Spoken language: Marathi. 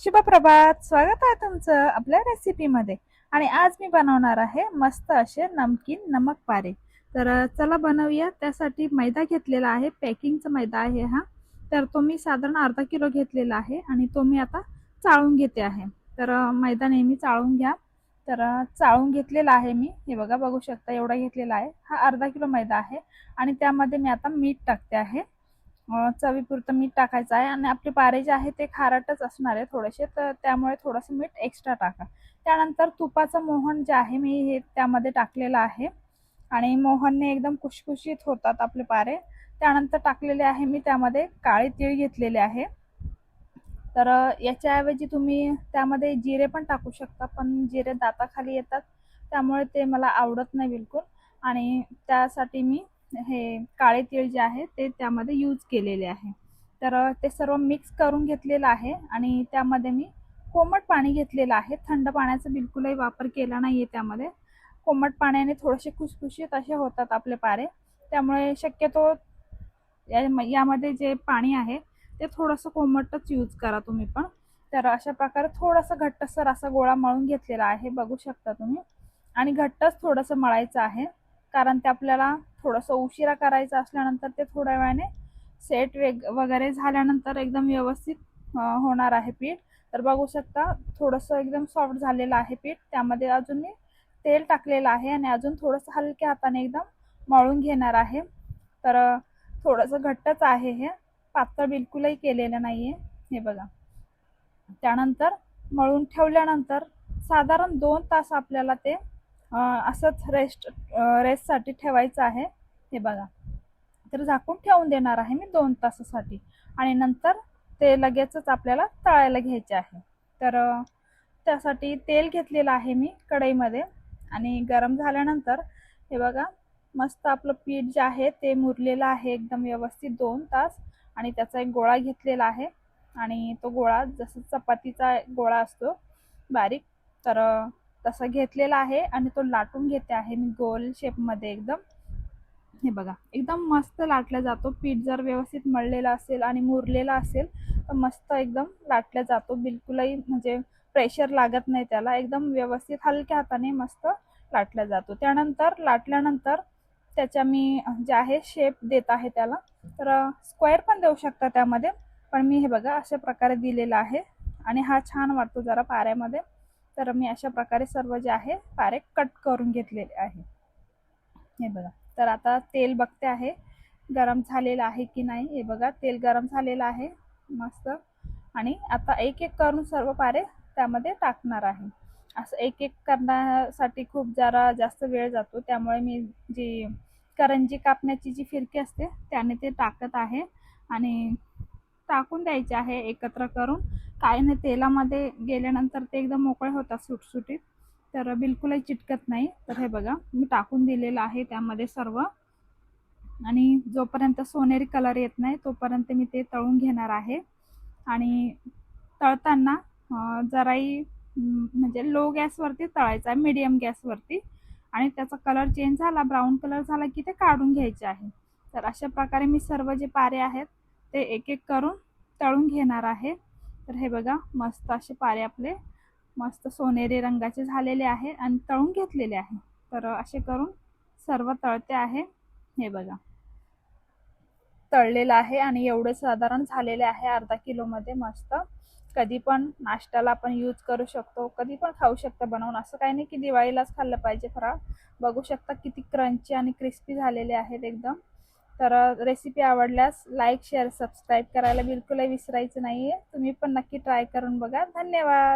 शुभ प्रभात स्वागत आहे तुमचं आपल्या रेसिपीमध्ये आणि आज मी बनवणार आहे मस्त असे नमकीन नमक पारे. तर चला बनवूया. त्यासाठी मैदा घेतलेला आहे. पॅकिंगचा मैदा आहे हा. तर तो मी साधारण अर्धा किलो घेतलेला आहे आणि तो मी आता चाळून घेते आहे. तर मैदा नेहमी चाळून घ्या. तर चाळून घेतलेला आहे मी. हे बघा बघू शकता एवढा घेतलेला आहे. हा अर्धा किलो मैदा आहे. आणि त्यामध्ये मी आता मीठ टाकते आहे. चवीपुरतं मीठ टाकायचं आहे आणि आपले पारे जे आहे ते खारटच असणार आहे थोडेसे तर त्यामुळे थोडंसं मीठ एक्स्ट्रा टाका. त्यानंतर तुपाचं मोहन जे आहे मी हे त्यामध्ये टाकलेलं आहे आणि मोहनने एकदम कुशकुशीत होतात आपले पारे. त्यानंतर टाकलेले आहे मी त्यामध्ये काळे तीळ घेतलेले आहे. तर याच्याऐवजी तुम्ही त्यामध्ये जिरे पण टाकू शकता पण जिरे दाताखाली येतात त्यामुळे ते मला आवडत नाही बिलकुल. आणि त्यासाठी मी हे काळे तीळ जे आहे ते त्यामध्ये यूज केलेले आहे. तर ते सर्व मिक्स करून घेतलेलं आहे आणि त्यामध्ये मी कोमट पाणी घेतलेलं आहे. थंड पाण्याचा बिलकुलही वापर केला नाही आहे त्यामध्ये. कोमट पाण्याने थोडेसे खुसखुशीत असे होतात आपले पारे. त्यामुळे शक्यतो या- यामध्ये जे पाणी आहे ते थोडंसं कोमटच यूज करा तुम्ही पण. तर अशा प्रकारे थोडासा घट्टसर असा गोळा मळून घेतलेला आहे बघू शकता तुम्ही. आणि घट्टच थोडंसं मळायचं आहे कारण ते आपल्याला थोडंसं उशिरा करायचं असल्यानंतर ते थोड्या वेळाने सेट वेग वगैरे झाल्यानंतर एकदम व्यवस्थित होणार आहे पीठ. तर बघू शकता थोडंसं एकदम सॉफ्ट झालेलं आहे पीठ. त्यामध्ये अजून मी तेल टाकलेलं आहे आणि अजून थोडंसं हलक्या हाताने एकदम मळून घेणार आहे. तर थोडंसं घट्टच आहे हे. पातळ बिलकुलही केलेलं नाही आहे हे बघा. त्यानंतर मळून ठेवल्यानंतर साधारण दोन तास आपल्याला ते असंच रेस्ट रेस्टसाठी ठेवायचं आहे. हे बघा. तर झाकून ठेवून देणार आहे मी दोन तासासाठी. आणि नंतर ते लगेचच आपल्याला तळायला घ्यायचे आहे. तर त्यासाठी तेल घेतलेलं आहे मी कढईमध्ये. आणि गरम झाल्यानंतर हे बघा मस्त आपलं पीठ जे आहे ते मुरलेलं आहे एकदम व्यवस्थित दोन तास. आणि त्याचा एक गोळा घेतलेला आहे. आणि तो गोळा जसं चपातीचा गोळा असतो बारीक तर तसा घेतलेला आहे आणि तो लाटून घेते आहे मी गोल शेपमध्ये एकदम. हे बघा एकदम मस्त लाटला जातो. पीठ जर व्यवस्थित मळलेलं असेल आणि मुरलेला असेल तर मस्त एकदम लाटला जातो. बिलकुलही म्हणजे प्रेशर लागत नाही त्याला. एकदम व्यवस्थित हलक्या हाताने मस्त लाटला जातो. त्यानंतर लाटल्यानंतर त्याच्या मी जे आहे शेप देत आहे त्याला तर स्क्वेअर पण देऊ शकता त्यामध्ये. पण मी हे बघा अशा प्रकारे दिलेलं आहे. आणि हा छान वाटतो जरा पाऱ्यामध्ये. तर मी अशा प्रकारे सर्व जे आहे पारे कट करून घेतलेले आहे. हे बघा. तर आता तेल बघते आहे गरम झालेलं आहे की नाही? हे बघा तेल गरम झालेलं आहे. मस्त. आणि आता एक एक करून सर्व पारे त्यामध्ये टाकणार आहे. असं एक एक करण्यासाठी खूप जरा जास्त वेळ जातो. त्यामुळे मी जी करंजी कापण्याची जी फिरकी असते त्याने ते टाकत आहे. आणि टाकून द्यायचे आहे एकत्र करून. काय नाही तेलामध्ये गेल्यानंतर ते एकदम मोकळे होतात सुटसुटीत. तर बिलकुलही चिटकत नाही. तर हे बघा मी टाकून दिलेलं आहे त्यामध्ये सर्व. आणि जोपर्यंत सोनेरी कलर येत नाही तोपर्यंत मी ते तळून घेणार आहे. आणि तळताना जराही म्हणजे लो गॅसवरती तळायचा आहे मीडियम गॅसवरती आणि त्याचा कलर चेंज झाला ब्राऊन कलर झाला की ते काढून घ्यायचे आहे. तर अशा प्रकारे मी सर्व जे पारे आहेत ते एक एक करून तळून घेणार आहे. तर हे बघा मस्त असे पारे आपले मस्त सोनेरी रंगाचे झालेले आहे आणि तळून घेतलेले आहे. तर असे करून सर्व तळते आहे. हे बघा. तळलेलं आहे आणि एवढे साधारण झालेले आहे अर्धा किलोमध्ये मस्त. कधी पण नाश्त्याला आपण यूज करू शकतो कधी पण खाऊ शकता बनवून. असं काही नाही की दिवाळीलाच खाल्लं पाहिजे फराळ बघू शकता किती क्रंची आणि क्रिस्पी झालेले आहेत एकदम. तर रेसिपी आवडल्यास लाईक शेअर सबस्क्राईब करायला बिलकुलही विसरायचं नाही आहे तुम्ही पण नक्की ट्राय करून बघा. धन्यवाद.